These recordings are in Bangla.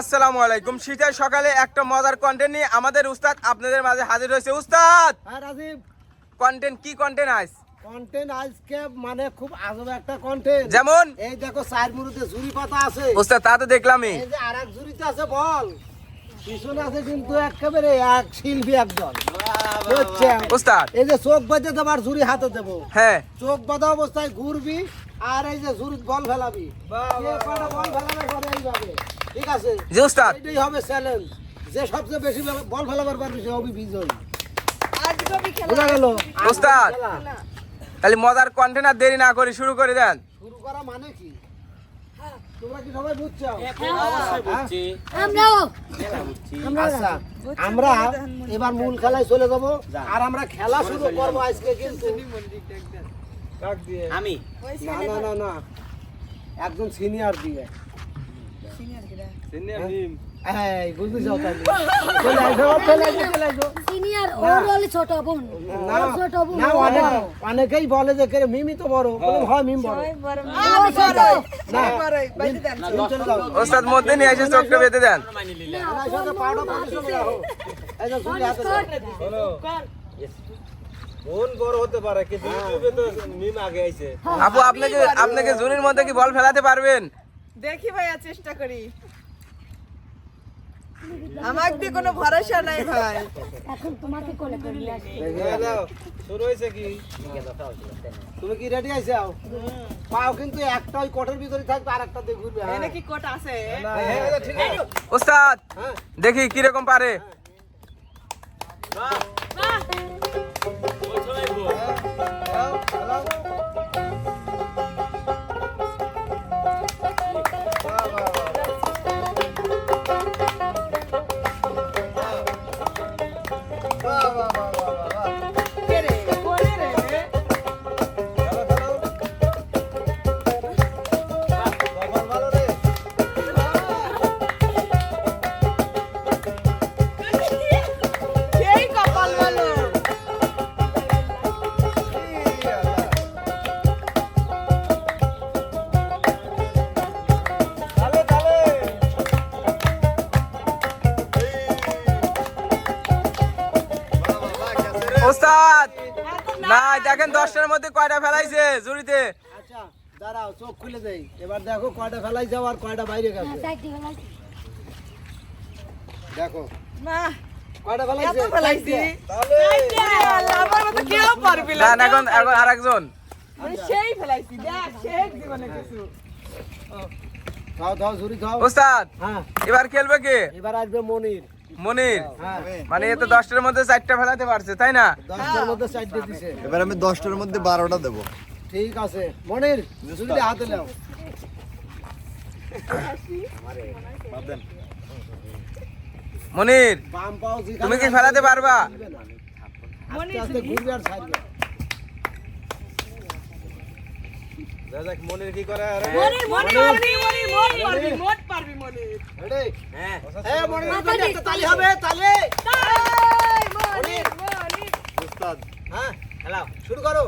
আসসালামু আলাইকুম। শীতের সকালে একটা মজার কন্টেন্ট নিয়ে আমাদের উস্তাদ আপনাদের মাঝে হাজির হয়েছে। উস্তাদ! হ্যাঁ রাজীব। কন্টেন্ট কি কন্টেন্ট আইস কন্টেন্ট আজকে মানে খুব আজব একটা কন্টেন্ট যেমন? এই দেখো চার মুড়িতে ঝুরি পাতা আছে। উস্তাদ তা তো দেখলামই এই যে আরেক ঝুরিতে আছে বল। পিছনে আছে কিন্তু একেবারে এক শিল্পী একজন বুঝছেন? উস্তাদ। এই যে চোখ বাজে দেবার ঝুরি হাতে দেবো। হ্যাঁ। চোখ বাঁধা অবস্থায় ঘুরবি আর এই যে ঝুরি বল ফেলাবি। বল ফেলাবে করে এইভাবে। ঠিক আছে? জি উস্তাদ এটাই হবে চ্যালেঞ্জ যে সবচেয়ে বেশি বল ফেলাবার পারবি সে হবে বিজয়ী। বোঝা গেল? ওস্তাদ। তাহলে মজার কন্টেন্ট দেরি না করে শুরু করে দেন। শুরু করা মানে কি? তোমরা কি সবাই বুঝছ? আমরাও। আচ্ছা আমরা এবার মূল খেলায় চলে যাব। আর আমরা খেলা শুরু করব আজকে কিন্তু। আমি না না না না। একজন সিনিয়র দিয়ে। অনেকেই বলে যে মিমি তো বড়। হয়। মিম বড়। ও ছোট। না। মিম ওস্তাদ মধ্যে নিয়ে এসে চোখটা বেঁধে দেন। বড় আপু আপনাকে আপনাকে জুনির মধ্যে কি বল ফেলাতে পারবেন? দেখি ভাইয়া চেষ্টা করি। আমার দিয়ে কোনো ভরসা নাই ভাই। এখন তোমাকে কোলে করে নিয়ে আসি দাও শুরু হইছে কি? তুমি কি রেডি আইছো পাও কিন্তু একটা ওই কোটের ভিতরে থাকবে আর একটা দিয়ে ঘুরবে হ্যাঁ। এনে কি কোট আছে? ঠিক আছে। ওস্তাদ হ্যাঁ। দেখি কীরকম পারে। দাও, ওস্তাদ! না দেখেন দশটার মধ্যে কয়টা ফেলাইছে জুড়িতে। আচ্ছা দাঁড়াও চোখ খুলে দেই। এবার দেখো কয়টা ফেলাই যাও আর কয়টা বাইরে গেছে। গেলাম। দেখো। না কয়টা এত ফেলাইছে। আমার মতো কেউ পারবি না। না না, এখন এখন আরেকজন। সেই ফেলাইছি দেখ সেই জীবনে কিছু। দাও দাও ঝুরি দাও ওস্তাদ হ্যাঁ। এবার খেলবে কে? এবার আসবে মনির। মনির হ্যাঁ মানে এ তো দশটার মধ্যে চারটা ফেলাতে পারছে তাই না? দশটার মধ্যে চারটা দিছে। এবার আমি দশটার মধ্যে বারোটা দেবো। ঠিক আছে। মনির যদি হাতে নাও। মনির তুমি কি ফেলাতে পারবা? আস্তে আস্তে ঘুরবে আর ছাড়বে দেখ মনির কি করে? আরে পারবি মনি মোট পারবি মোট পারবি রেডি? হ্যাঁ। এ মনির। জন্য একটা তালি হবে তালি। মনি উস্তাদ। হ্যাঁ হ্যালো শুরু করো।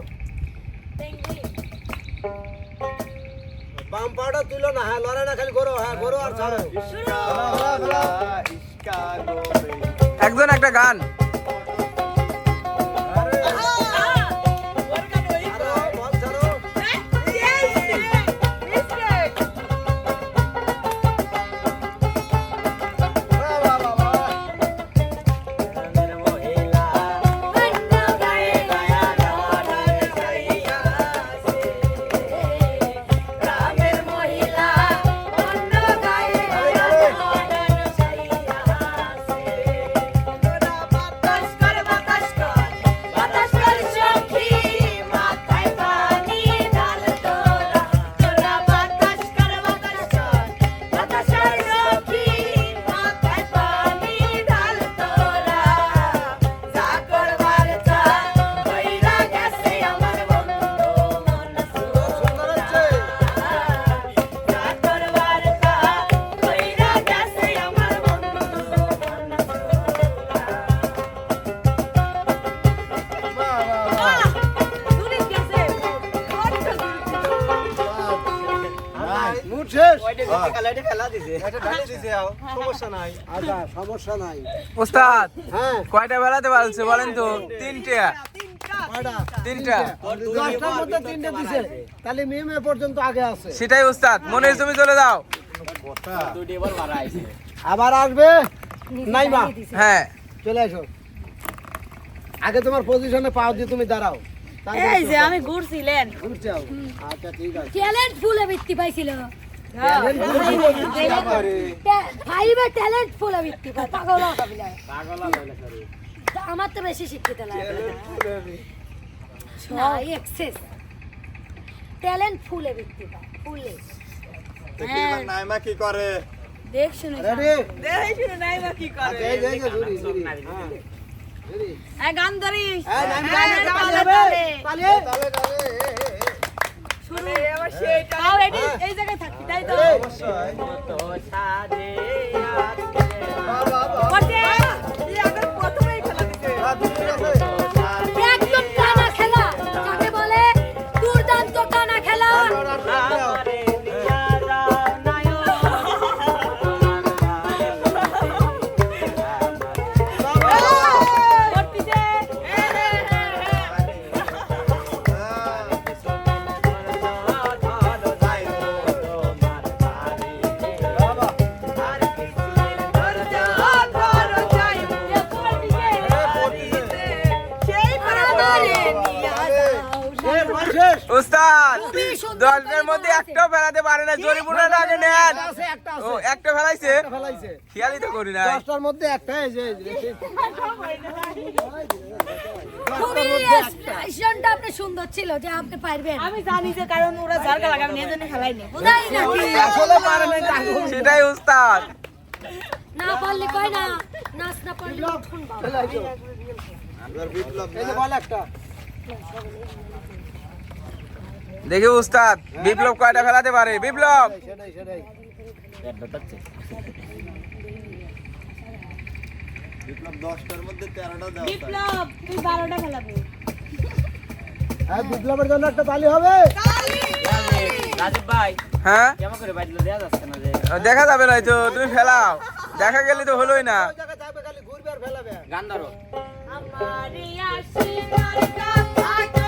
বাম পাউডার তুলো না হ্যাঁ লড়াই না খালি করো হ্যাঁ করো আর ছাড়ো। একজন একটা গান। সমস্যা নাই। আচ্ছা সমস্যা নাই। উস্তাদ হ্যাঁ। কয়টা বেলাতে পারছে বলেন তো? তিনটে। তিনটা। দশটার মধ্যে তিনটে দিছে। তাহলে মিমে পর্যন্ত আগে আছে। সেটাই উস্তাদ মনে তুমি চলে যাও। আবার আসবে? নাই মা। হ্যাঁ। চলে আসো। আগে তোমার পজিশনে পাও দিয়ে তুমি দাঁড়াও। এই যে আমি ঘুরছিলেন ঘুরতে যাও। আচ্ছা ঠিক আছে। ট্যালেন্ট ফুলে বৃত্তি পাইছিল। ফাইভে ট্যালেন্ট ফুলে বৃত্তি পাগল আমার তো বেশি শিক্ষিত না এক্সেস ট্যালেন্ট ফুলে বৃত্তি পায় ফুলে নাইমা কি করে দেখ শুনে দেখ শুনে নাই কি করে এই যে ঝুরি ঝুরি হ্যাঁ গান ধরিস। এই নাম তালে, তালে তালে। তালে এই জায়গায় থাকি তাই তো? মধ্যে একটা এই যে, এক্সপ্রেশনটা আপনি সুন্দর ছিল যে আপনি পারবেন। আমি জানি যে কারণ ওরা জারকা লাগাবে নিয়ে জন্য খেলাই বুঝাই নাকি আসলে পারে নাই সেটাই উস্তাদ। না পারলে কয় না নাচ না পারলে উঠুন বাবা। ফেলাইছো। বিপ্লব এই যে বল একটা। দেখি উস্তাদ বিপ্লব কয়টা ফেলাতে পারে? বিপ্লব! সেটাই সেটাই। বিপ্লব মধ্যে বিপ্লব তুই খেলাবি। হ্যাঁ বিপ্লবের জন্য একটা তালি হবে। রাজীব ভাই হ্যাঁ? কেমন করে বাজলো যাচ্ছে না যে? দেখা যাবে না তো তুমি ফেলাও। দেখা গেলে তো হলোই না। ওই জায়গায় যাবে খালি ঘুরবে আর ফেলাবে। গান ধরো। আমার কথা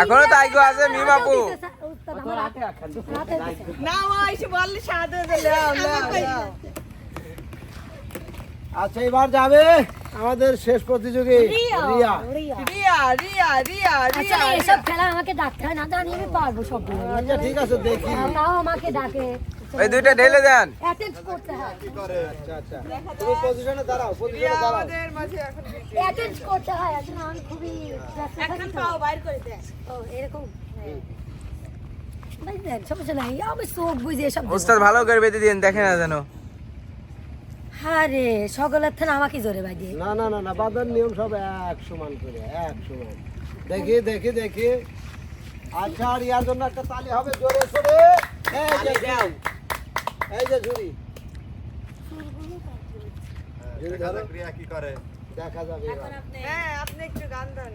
এখনও আছে মি বাপু। উস্তাদ আমার হাতে দিছে। না মা বললে সাথে আচ্ছা এবার যাবে আমাদের শেষ প্রতিযোগী রিয়া। রিয়া। রিয়া। রিয়া রিয়া রিয়া আচ্ছা এসব খেলা আমাকে ডাকতে হয় না জানি আমি পারব সব আচ্ছা ঠিক আছে দেখি। তাও আমাকে ডাকে। ওই দুইটা ঢেলে দেন। অ্যাটেন্ড করতে হয়। আচ্ছা আচ্ছা। তুমি পজিশনে দাঁড়াও পজিশনে দাঁড়াও। আমাদের মাঝে এখন অ্যাটেন্ড করতে হয় আসলে আমি খুবই এখন পাও বাইর করে দে ও এরকম। উস্তাদ ভালো করে বেঁধে দিন দেখে না যেন। হ্যাঁ রে সকলের আমাকে জোরে না না না না বাদার নিয়ম সব এক সমান করে এক সমান। দেখি দেখি দেখি। আচ্ছা আর ইয়ার জন্য একটা তালি হবে জোরে সোরে এই যে দাও এই যে ঝুড়ি। যাক কি করে। দেখা যাবে হ্যাঁ আপনি একটু গান ধরেন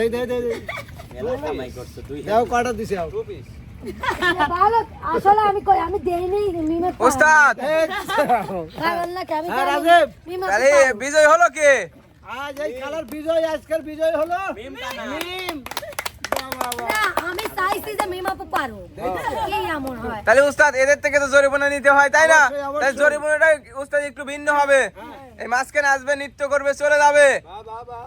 দেই দেই দেই দেই। মেলা কামাই করছ তুই দেও দিছে আও ভালো আসলে আমি কই আমি দেইনি মিমে ওস্তাদ! এই পাগল না আমি হ্যাঁ, বিজয় হলো কে? আজ এই খেলার বিজয় আজকের বিজয় হলো মিম মিম বাহ বাহ বাহ না আমি চাইছি যে মিমাপু পারো কি এমন হয়? তাহলে উস্তাদ এদের থেকে তো জরিমানা নিতে হয় তাই না। তাই জরিমানাটা উস্তাদ একটু ভিন্ন হবে। এই মাঝখানে আসবে নৃত্য করবে চলে যাবে। বাহ বাহ।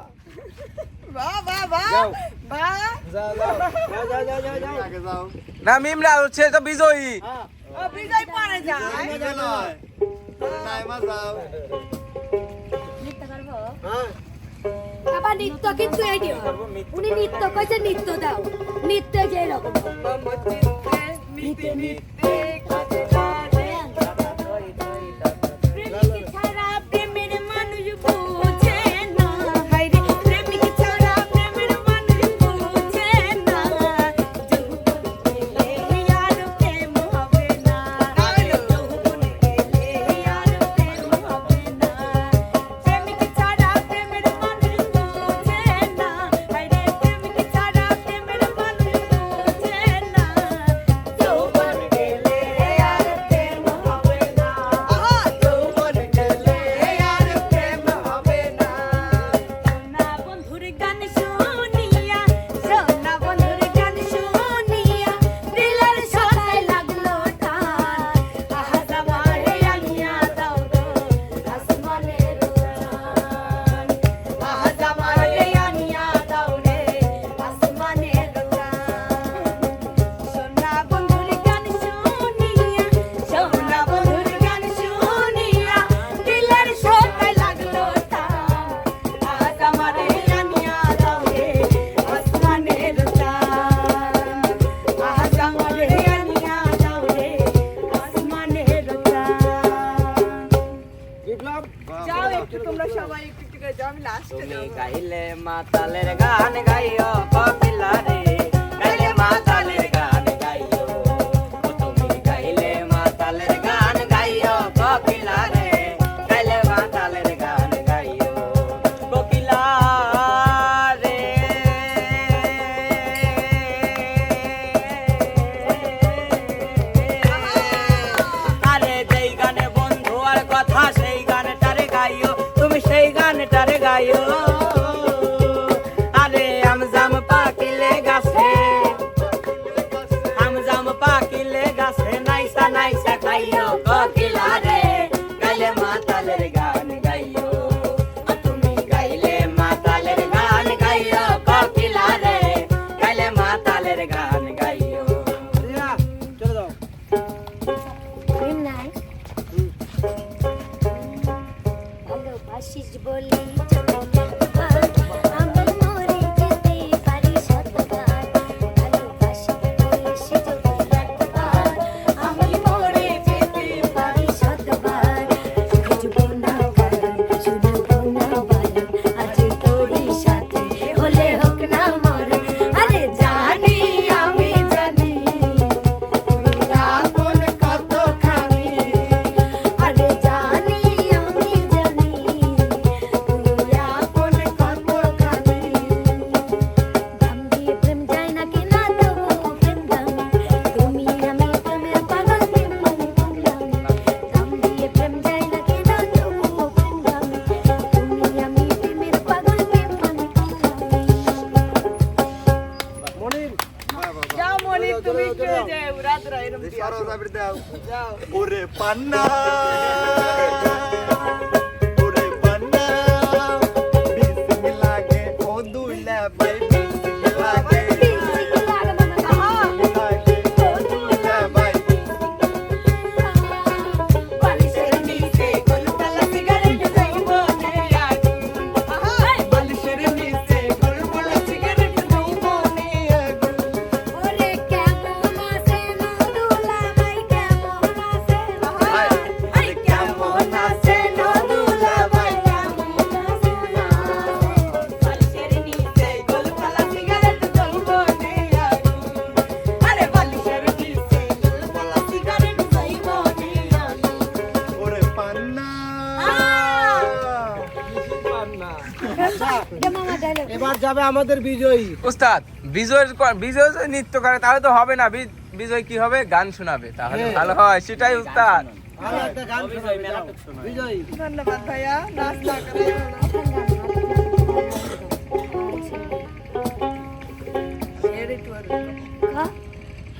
বাহ বাহ বাহ বাহ যাও। বাহ যাও যাও। যাও যাও যাও যাও যাও। আগে যাও না মিমরা হচ্ছে তো বিজয়ী। বিজয় পরে যায়। যাও। নৃত্য হ্যাঁ। আবার নৃত্য কিন্তু উনি নৃত্য কইছে নৃত্য দাও। নৃত্য যে এরকম মিতে মিতে গাইলে মাতালের গান গাইও গাইলে মাতালের গান গাইও। তুমি গাইলে মাতালের গান গাইও গাইলে মাতালের গান গাইও আরে যেই গানে বন্ধু আর কথা, সেই গানটারে গাইও। তুমি সেই গানটারে গাইও। ওরে পান্না। আমাদের বিজয়ী। উস্তাদ বিজয় বিজয় নৃত্য করে তাহলে তো হবে না। বিজয় কি হবে? গান শোনাবে। তাহলে ভালো হয় সেটাই উস্তাদ। ধন্যবাদ ভাইয়া হাত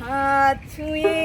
হ্যাঁ, ছুঁয়ে